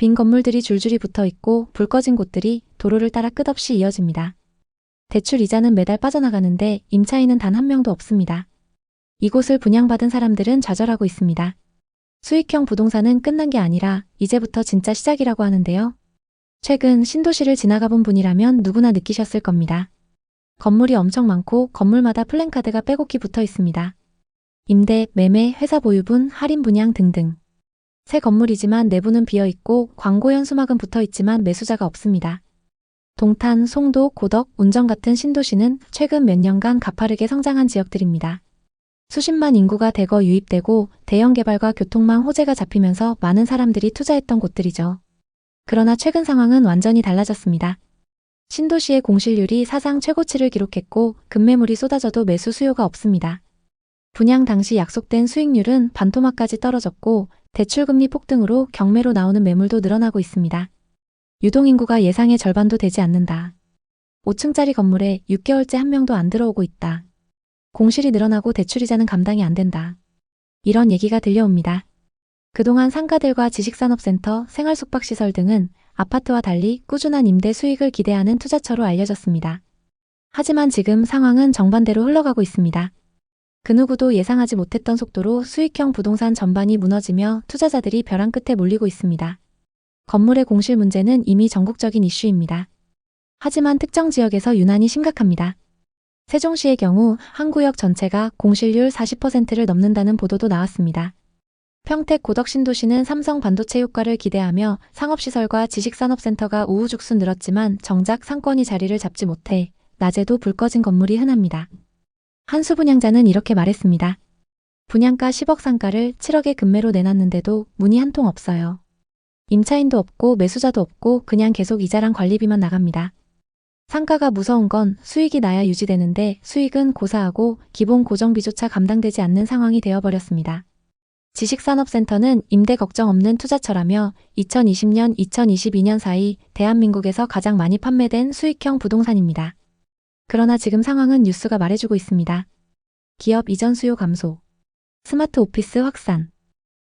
빈 건물들이 줄줄이 붙어 있고 불 꺼진 곳들이 도로를 따라 끝없이 이어집니다. 대출 이자는 매달 빠져나가는데 임차인은 단 한 명도 없습니다. 이곳을 분양받은 사람들은 좌절하고 있습니다. 수익형 부동산은 끝난 게 아니라 이제부터 진짜 시작이라고 하는데요. 최근 신도시를 지나가 본 분이라면 누구나 느끼셨을 겁니다. 건물이 엄청 많고 건물마다 플랜카드가 빼곡히 붙어 있습니다. 임대, 매매, 회사 보유분, 할인 분양 등등. 새 건물이지만 내부는 비어 있고 광고 현수막은 붙어 있지만 매수자가 없습니다. 동탄, 송도, 고덕, 운정 같은 신도시는 최근 몇 년간 가파르게 성장한 지역들입니다. 수십만 인구가 대거 유입되고 대형 개발과 교통망 호재가 잡히면서 많은 사람들이 투자했던 곳들이죠. 그러나 최근 상황은 완전히 달라졌습니다. 신도시의 공실률이 사상 최고치를 기록했고 급매물이 쏟아져도 매수 수요가 없습니다. 분양 당시 약속된 수익률은 반토막까지 떨어졌고 대출금리 폭등으로 경매로 나오는 매물도 늘어나고 있습니다. 유동인구가 예상의 절반도 되지 않는다. 5층짜리 건물에 6개월째 한 명도 안 들어오고 있다. 공실이 늘어나고 대출이자는 감당이 안 된다. 이런 얘기가 들려옵니다. 그동안 상가들과 지식산업센터, 생활숙박시설 등은 아파트와 달리 꾸준한 임대 수익을 기대하는 투자처로 알려졌습니다. 하지만 지금 상황은 정반대로 흘러가고 있습니다. 그 누구도 예상하지 못했던 속도로 수익형 부동산 전반이 무너지며 투자자들이 벼랑 끝에 몰리고 있습니다. 건물의 공실 문제는 이미 전국적인 이슈입니다. 하지만 특정 지역에서 유난히 심각합니다. 세종시의 경우 한 구역 전체가 공실률 40%를 넘는다는 보도도 나왔습니다. 평택 고덕 신도시는 삼성 반도체 효과를 기대하며 상업시설과 지식산업센터가 우후죽순 늘었지만 정작 상권이 자리를 잡지 못해 낮에도 불 꺼진 건물이 흔합니다. 한 수 분양자는 이렇게 말했습니다. 분양가 10억 상가를 7억에 급매로 내놨는데도 문이 한 통 없어요. 임차인도 없고 매수자도 없고 그냥 계속 이자랑 관리비만 나갑니다. 상가가 무서운 건 수익이 나야 유지되는데 수익은 고사하고 기본 고정비조차 감당되지 않는 상황이 되어버렸습니다. 지식산업센터는 임대 걱정 없는 투자처라며 2020년, 2022년 사이 대한민국에서 가장 많이 판매된 수익형 부동산입니다. 그러나 지금 상황은 뉴스가 말해주고 있습니다. 기업 이전 수요 감소, 스마트 오피스 확산,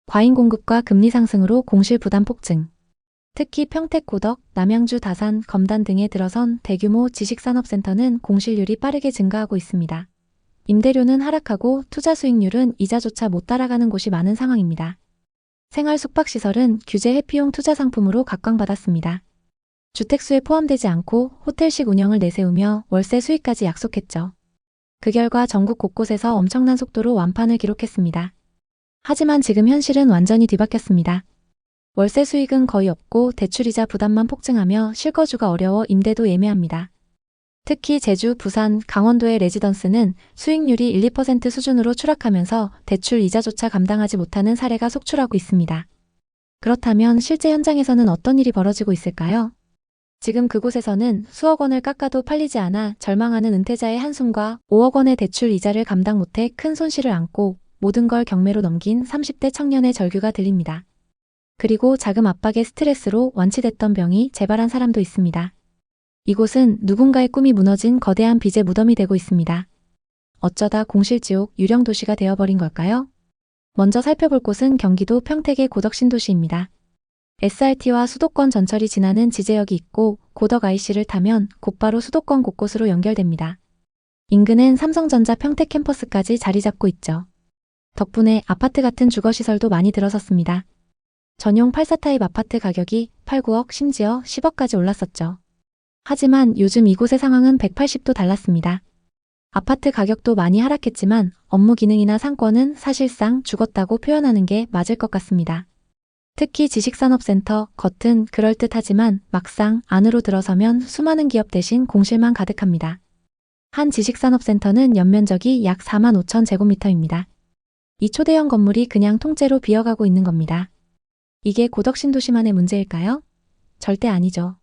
과잉 공급과 금리 상승으로 공실 부담 폭증, 특히 평택 고덕, 남양주 다산, 검단 등에 들어선 대규모 지식산업센터는 공실률이 빠르게 증가하고 있습니다. 임대료는 하락하고 투자 수익률은 이자조차 못 따라가는 곳이 많은 상황입니다. 생활 숙박시설은 규제 회피용 투자 상품으로 각광받았습니다. 주택수에 포함되지 않고 호텔식 운영을 내세우며 월세 수익까지 약속했죠. 그 결과 전국 곳곳에서 엄청난 속도로 완판을 기록했습니다. 하지만 지금 현실은 완전히 뒤바뀌었습니다. 월세 수익은 거의 없고 대출이자 부담만 폭증하며 실거주가 어려워 임대도 예매합니다. 특히 제주, 부산, 강원도의 레지던스는 수익률이 1, 2% 수준으로 추락하면서 대출 이자조차 감당하지 못하는 사례가 속출하고 있습니다. 그렇다면 실제 현장에서는 어떤 일이 벌어지고 있을까요? 지금 그곳에서는 수억 원을 깎아도 팔리지 않아 절망하는 은퇴자의 한숨과 5억 원의 대출 이자를 감당 못해 큰 손실을 안고 모든 걸 경매로 넘긴 30대 청년의 절규가 들립니다. 그리고 자금 압박의 스트레스로 완치됐던 병이 재발한 사람도 있습니다. 이곳은 누군가의 꿈이 무너진 거대한 빚의 무덤이 되고 있습니다. 어쩌다 공실지옥 유령 도시가 되어버린 걸까요? 먼저 살펴볼 곳은 경기도 평택의 고덕 신도시입니다. SRT와 수도권 전철이 지나는 지제역이 있고 고덕 IC를 타면 곧바로 수도권 곳곳으로 연결됩니다. 인근엔 삼성전자 평택 캠퍼스까지 자리 잡고 있죠. 덕분에 아파트 같은 주거시설도 많이 들어섰습니다. 전용 84타입 아파트 가격이 8, 9억 심지어 10억까지 올랐었죠. 하지만 요즘 이곳의 상황은 180도 달랐습니다. 아파트 가격도 많이 하락했지만 업무 기능이나 상권은 사실상 죽었다고 표현하는 게 맞을 것 같습니다. 특히 지식산업센터 겉은 그럴듯하지만 막상 안으로 들어서면 수많은 기업 대신 공실만 가득합니다. 한 지식산업센터는 연면적이 약 4만 5천 제곱미터입니다. 이 초대형 건물이 그냥 통째로 비어가고 있는 겁니다. 이게 고덕신도시만의 문제일까요? 절대 아니죠.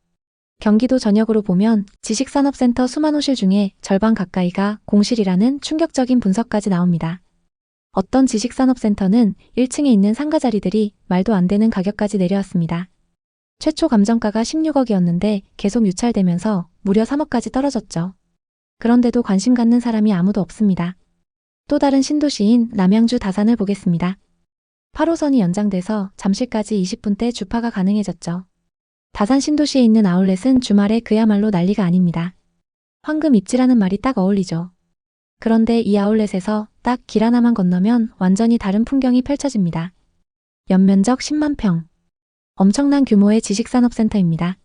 경기도 전역으로 보면 지식산업센터 수만 호실 중에 절반 가까이가 공실이라는 충격적인 분석까지 나옵니다. 어떤 지식산업센터는 1층에 있는 상가 자리들이 말도 안 되는 가격까지 내려왔습니다. 최초 감정가가 16억이었는데 계속 유찰되면서 무려 3억까지 떨어졌죠. 그런데도 관심 갖는 사람이 아무도 없습니다. 또 다른 신도시인 남양주 다산을 보겠습니다. 8호선이 연장돼서 잠실까지 20분대 주파가 가능해졌죠. 다산 신도시에 있는 아울렛은 주말에 그야말로 난리가 아닙니다. 황금 입지라는 말이 딱 어울리죠. 그런데 이 아울렛에서 딱 길 하나만 건너면 완전히 다른 풍경이 펼쳐집니다. 연면적 10만 평. 엄청난 규모의 지식산업센터입니다.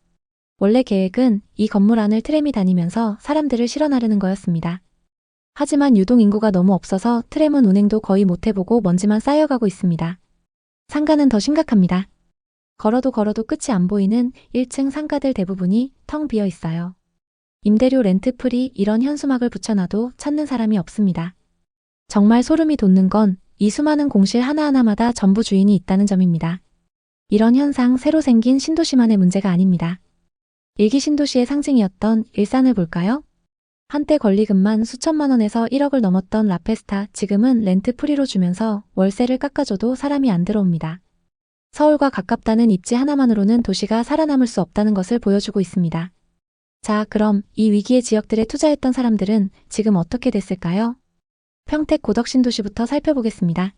원래 계획은 이 건물 안을 트램이 다니면서 사람들을 실어 나르는 거였습니다. 하지만 유동 인구가 너무 없어서 트램은 운행도 거의 못 해보고 먼지만 쌓여가고 있습니다. 상가는 더 심각합니다. 걸어도 걸어도 끝이 안 보이는 1층 상가들 대부분이 텅 비어 있어요. 임대료 렌트 프리 이런 현수막을 붙여놔도 찾는 사람이 없습니다. 정말 소름이 돋는 건 이 수많은 공실 하나하나마다 전부 주인이 있다는 점입니다. 이런 현상 새로 생긴 신도시만의 문제가 아닙니다. 일기 신도시의 상징이었던 일산을 볼까요? 한때 권리금만 수천만 원에서 1억을 넘었던 라페스타 지금은 렌트 프리로 주면서 월세를 깎아줘도 사람이 안 들어옵니다. 서울과 가깝다는 입지 하나만으로는 도시가 살아남을 수 없다는 것을 보여주고 있습니다. 자, 그럼 이 위기의 지역들에 투자했던 사람들은 지금 어떻게 됐을까요? 평택 고덕신도시부터 살펴보겠습니다.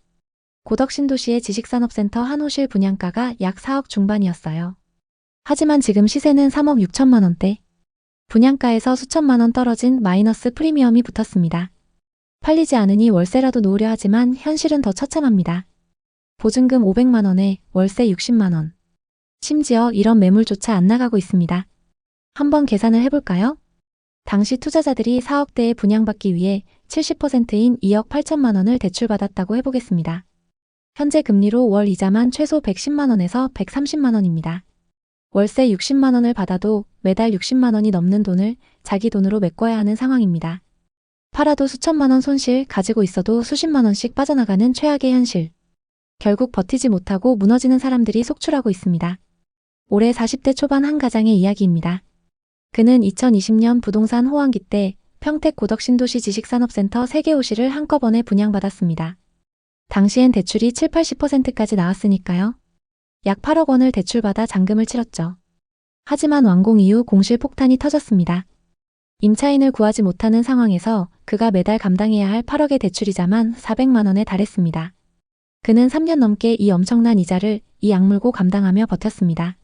고덕신도시의 지식산업센터 한 호실 분양가가 약 4억 중반이었어요. 하지만 지금 시세는 3억 6천만 원대. 분양가에서 수천만 원 떨어진 마이너스 프리미엄이 붙었습니다. 팔리지 않으니 월세라도 놓으려 하지만 현실은 더 처참합니다. 보증금 500만 원에 월세 60만 원. 심지어 이런 매물조차 안 나가고 있습니다. 한번 계산을 해볼까요? 당시 투자자들이 4억대에 분양받기 위해 70%인 2억 8천만 원을 대출받았다고 해보겠습니다. 현재 금리로 월 이자만 최소 110만 원에서 130만 원입니다. 월세 60만 원을 받아도 매달 60만 원이 넘는 돈을 자기 돈으로 메꿔야 하는 상황입니다. 팔아도 수천만 원 손실 가지고 있어도 수십만 원씩 빠져나가는 최악의 현실. 결국 버티지 못하고 무너지는 사람들이 속출하고 있습니다. 올해 40대 초반 한 가장의 이야기입니다. 그는 2020년 부동산 호황기 때 평택 고덕신도시 지식산업센터 3개 호실을 한꺼번에 분양받았습니다. 당시엔 대출이 7, 80%까지 나왔으니까요. 약 8억 원을 대출받아 잔금을 치렀죠. 하지만 완공 이후 공실 폭탄이 터졌습니다. 임차인을 구하지 못하는 상황에서 그가 매달 감당해야 할 8억의 대출이자만 400만 원에 달했습니다. 그는 3년 넘게 이 엄청난 이자를 이 악물고 감당하며 버텼습니다.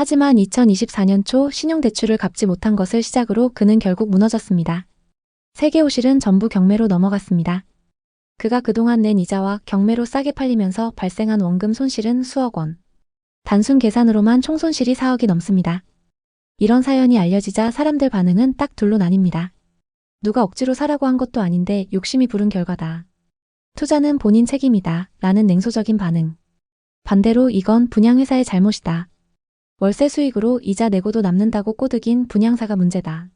하지만 2024년 초 신용대출을 갚지 못한 것을 시작으로 그는 결국 무너졌습니다. 세계 호실은 전부 경매로 넘어갔습니다. 그가 그동안 낸 이자와 경매로 싸게 팔리면서 발생한 원금 손실은 수억 원. 단순 계산으로만 총 손실이 4억이 넘습니다. 이런 사연이 알려지자 사람들 반응은 딱 둘로 나뉩니다. 누가 억지로 사라고 한 것도 아닌데 욕심이 부른 결과다. 투자는 본인 책임이다. 라는 냉소적인 반응. 반대로 이건 분양회사의 잘못이다. 월세 수익으로 이자 내고도 남는다고 꼬드긴 분양사가 문제다.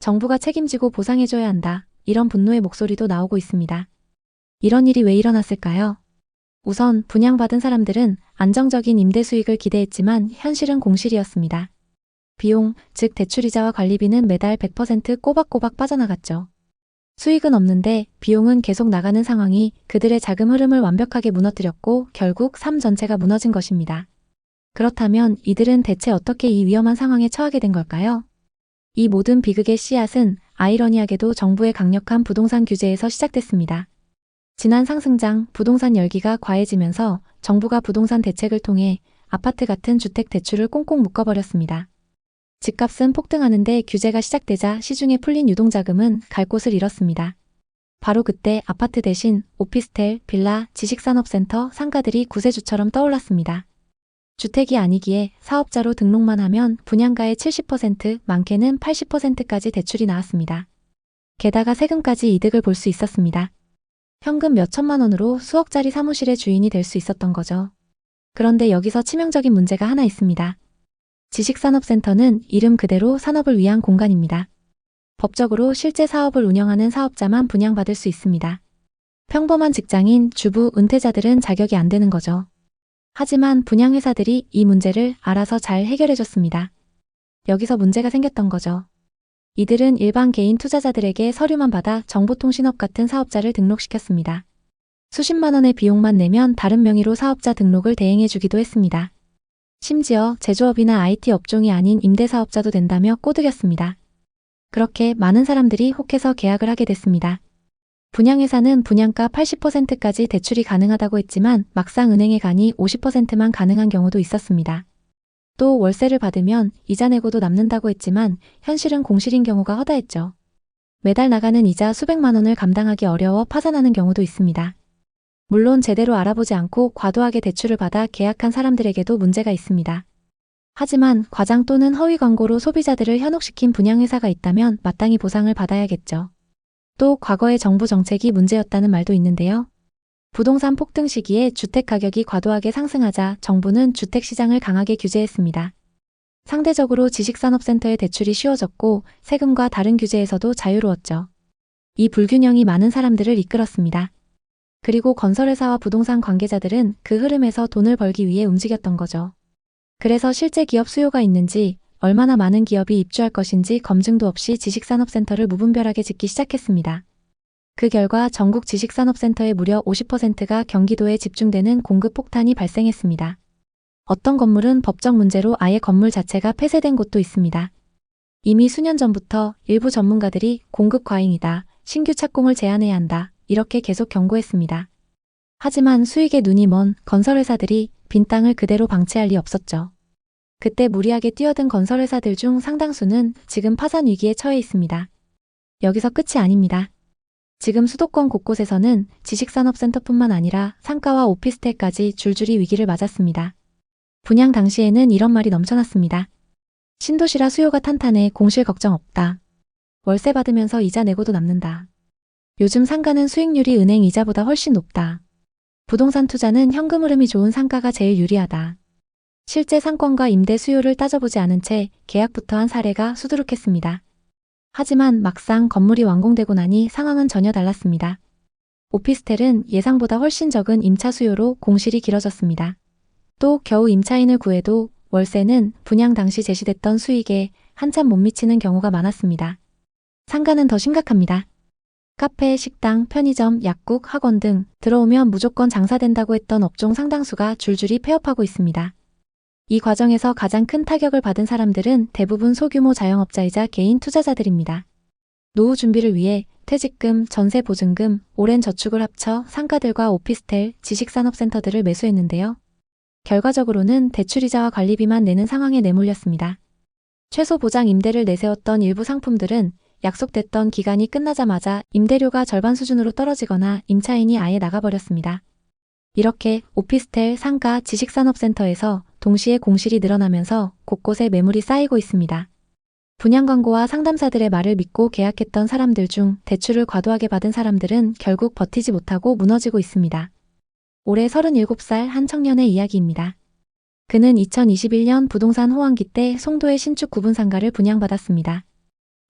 정부가 책임지고 보상해줘야 한다. 이런 분노의 목소리도 나오고 있습니다. 이런 일이 왜 일어났을까요? 우선 분양받은 사람들은 안정적인 임대 수익을 기대했지만 현실은 공실이었습니다. 비용, 즉 대출이자와 관리비는 매달 100% 꼬박꼬박 빠져나갔죠. 수익은 없는데 비용은 계속 나가는 상황이 그들의 자금 흐름을 완벽하게 무너뜨렸고 결국 삶 전체가 무너진 것입니다. 그렇다면 이들은 대체 어떻게 이 위험한 상황에 처하게 된 걸까요? 이 모든 비극의 씨앗은 아이러니하게도 정부의 강력한 부동산 규제에서 시작됐습니다. 지난 상승장 부동산 열기가 과해지면서 정부가 부동산 대책을 통해 아파트 같은 주택 대출을 꽁꽁 묶어버렸습니다. 집값은 폭등하는데 규제가 시작되자 시중에 풀린 유동자금은 갈 곳을 잃었습니다. 바로 그때 아파트 대신 오피스텔, 빌라, 지식산업센터, 상가들이 구세주처럼 떠올랐습니다. 주택이 아니기에 사업자로 등록만 하면 분양가의 70%, 많게는 80%까지 대출이 나왔습니다. 게다가 세금까지 이득을 볼 수 있었습니다. 현금 몇 천만 원으로 수억짜리 사무실의 주인이 될 수 있었던 거죠. 그런데 여기서 치명적인 문제가 하나 있습니다. 지식산업센터는 이름 그대로 산업을 위한 공간입니다. 법적으로 실제 사업을 운영하는 사업자만 분양받을 수 있습니다. 평범한 직장인, 주부, 은퇴자들은 자격이 안 되는 거죠. 하지만 분양회사들이 이 문제를 알아서 잘 해결해줬습니다. 여기서 문제가 생겼던 거죠. 이들은 일반 개인 투자자들에게 서류만 받아 정보통신업 같은 사업자를 등록시켰습니다. 수십만 원의 비용만 내면 다른 명의로 사업자 등록을 대행해주기도 했습니다. 심지어 제조업이나 IT 업종이 아닌 임대사업자도 된다며 꼬드겼습니다. 그렇게 많은 사람들이 혹해서 계약을 하게 됐습니다. 분양회사는 분양가 80%까지 대출이 가능하다고 했지만 막상 은행에 가니 50%만 가능한 경우도 있었습니다. 또 월세를 받으면 이자 내고도 남는다고 했지만 현실은 공실인 경우가 허다했죠. 매달 나가는 이자 수백만 원을 감당하기 어려워 파산하는 경우도 있습니다. 물론 제대로 알아보지 않고 과도하게 대출을 받아 계약한 사람들에게도 문제가 있습니다. 하지만 과장 또는 허위 광고로 소비자들을 현혹시킨 분양회사가 있다면 마땅히 보상을 받아야겠죠. 또 과거의 정부 정책이 문제였다는 말도 있는데요. 부동산 폭등 시기에 주택 가격이 과도하게 상승하자 정부는 주택 시장을 강하게 규제했습니다. 상대적으로 지식산업센터의 대출이 쉬워졌고 세금과 다른 규제에서도 자유로웠죠. 이 불균형이 많은 사람들을 이끌었습니다. 그리고 건설회사와 부동산 관계자들은 그 흐름에서 돈을 벌기 위해 움직였던 거죠. 그래서 실제 기업 수요가 있는지 얼마나 많은 기업이 입주할 것인지 검증도 없이 지식산업센터를 무분별하게 짓기 시작했습니다. 그 결과 전국 지식산업센터의 무려 50%가 경기도에 집중되는 공급 폭탄이 발생했습니다. 어떤 건물은 법적 문제로 아예 건물 자체가 폐쇄된 곳도 있습니다. 이미 수년 전부터 일부 전문가들이 공급 과잉이다, 신규 착공을 제한해야 한다, 이렇게 계속 경고했습니다. 하지만 수익에 눈이 먼 건설회사들이 빈 땅을 그대로 방치할 리 없었죠. 그때 무리하게 뛰어든 건설회사들 중 상당수는 지금 파산 위기에 처해 있습니다. 여기서 끝이 아닙니다. 지금 수도권 곳곳에서는 지식산업센터뿐만 아니라 상가와 오피스텔까지 줄줄이 위기를 맞았습니다. 분양 당시에는 이런 말이 넘쳐났습니다. 신도시라 수요가 탄탄해 공실 걱정 없다. 월세 받으면서 이자 내고도 남는다. 요즘 상가는 수익률이 은행 이자보다 훨씬 높다. 부동산 투자는 현금 흐름이 좋은 상가가 제일 유리하다. 실제 상권과 임대 수요를 따져보지 않은 채 계약부터 한 사례가 수두룩했습니다. 하지만 막상 건물이 완공되고 나니 상황은 전혀 달랐습니다. 오피스텔은 예상보다 훨씬 적은 임차 수요로 공실이 길어졌습니다. 또 겨우 임차인을 구해도 월세는 분양 당시 제시됐던 수익에 한참 못 미치는 경우가 많았습니다. 상가는 더 심각합니다. 카페, 식당, 편의점, 약국, 학원 등 들어오면 무조건 장사된다고 했던 업종 상당수가 줄줄이 폐업하고 있습니다. 이 과정에서 가장 큰 타격을 받은 사람들은 대부분 소규모 자영업자이자 개인 투자자들입니다. 노후 준비를 위해 퇴직금, 전세 보증금, 오랜 저축을 합쳐 상가들과 오피스텔, 지식산업센터들을 매수했는데요. 결과적으로는 대출이자와 관리비만 내는 상황에 내몰렸습니다. 최소 보장 임대를 내세웠던 일부 상품들은 약속됐던 기간이 끝나자마자 임대료가 절반 수준으로 떨어지거나 임차인이 아예 나가버렸습니다. 이렇게 오피스텔, 상가, 지식산업센터에서 동시에 공실이 늘어나면서 곳곳에 매물이 쌓이고 있습니다. 분양 광고와 상담사들의 말을 믿고 계약했던 사람들 중 대출을 과도하게 받은 사람들은 결국 버티지 못하고 무너지고 있습니다. 올해 37살 한 청년의 이야기입니다. 그는 2021년 부동산 호황기 때 송도의 신축 구분 상가를 분양받았습니다.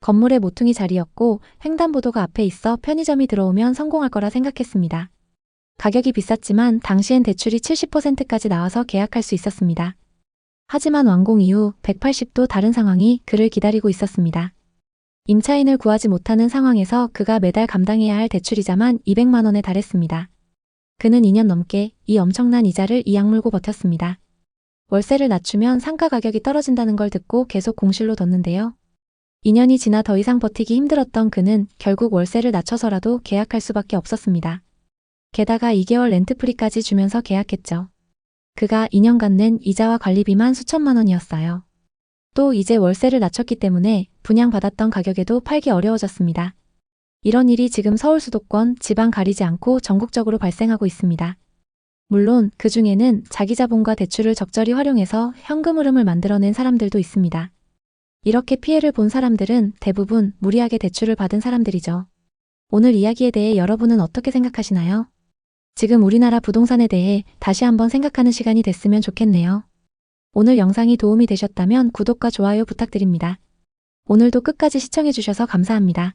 건물의 모퉁이 자리였고 횡단보도가 앞에 있어 편의점이 들어오면 성공할 거라 생각했습니다. 가격이 비쌌지만 당시엔 대출이 70%까지 나와서 계약할 수 있었습니다. 하지만 완공 이후 180도 다른 상황이 그를 기다리고 있었습니다. 임차인을 구하지 못하는 상황에서 그가 매달 감당해야 할 대출이자만 200만 원에 달했습니다. 그는 2년 넘게 이 엄청난 이자를 이악물고 버텼습니다. 월세를 낮추면 상가 가격이 떨어진다는 걸 듣고 계속 공실로 뒀는데요. 2년이 지나 더 이상 버티기 힘들었던 그는 결국 월세를 낮춰서라도 계약할 수밖에 없었습니다. 게다가 2개월 렌트프리까지 주면서 계약했죠. 그가 2년간 낸 이자와 관리비만 수천만 원이었어요. 또 이제 월세를 낮췄기 때문에 분양받았던 가격에도 팔기 어려워졌습니다. 이런 일이 지금 서울 수도권, 지방 가리지 않고 전국적으로 발생하고 있습니다. 물론 그 중에는 자기 자본과 대출을 적절히 활용해서 현금 흐름을 만들어낸 사람들도 있습니다. 이렇게 피해를 본 사람들은 대부분 무리하게 대출을 받은 사람들이죠. 오늘 이야기에 대해 여러분은 어떻게 생각하시나요? 지금 우리나라 부동산에 대해 다시 한번 생각하는 시간이 됐으면 좋겠네요. 오늘 영상이 도움이 되셨다면 구독과 좋아요 부탁드립니다. 오늘도 끝까지 시청해주셔서 감사합니다.